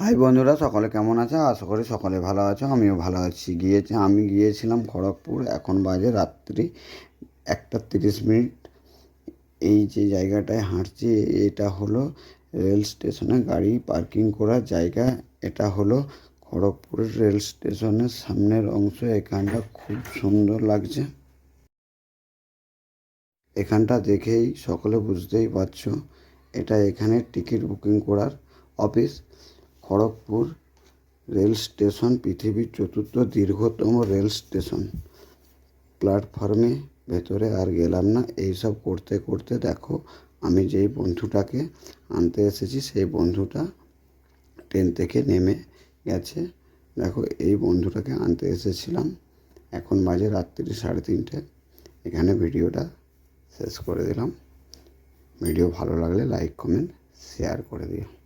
High বন্ধুরা, সকলে কেমন আছে? আশা করি সকলে ভালো আছো, আমিও ভালো আছি। গিয়েছি, আমি গিয়েছিলাম খড়গপুর, এখন বাজে রাত্রি একটা তিরিশ মিনিট। এই যে জায়গাটায় হাঁটছি, এটা হলো রেল স্টেশনে গাড়ি পার্কিং করার জায়গা। এটা হলো খড়গপুরের রেল স্টেশনের সামনের অংশ। এখানটা খুব সুন্দর লাগছে। এখানটা দেখেই সকলে বুঝতেই পারছ, এটা এখানে টিকিট বুকিং করার অফিস। খড়গপুর রেল স্টেশন পৃথিবীর চতুর্থ দীর্ঘতম রেল স্টেশন। প্ল্যাটফর্মে ভেতরে আর গেলাম না। এইসব করতে করতে দেখো, আমি যেই বন্ধুটাকে আনতে এসেছি, সেই বন্ধুটা ট্রেন থেকে নেমে গেছে। দেখো, এই বন্ধুটাকে আনতে এসেছিলাম। এখন বাজে রাত্রি সাড়ে তিনটে। এখানে ভিডিওটা শেষ করে দিলাম। ভিডিও ভালো লাগলে লাইক, কমেন্ট, শেয়ার করে দিও।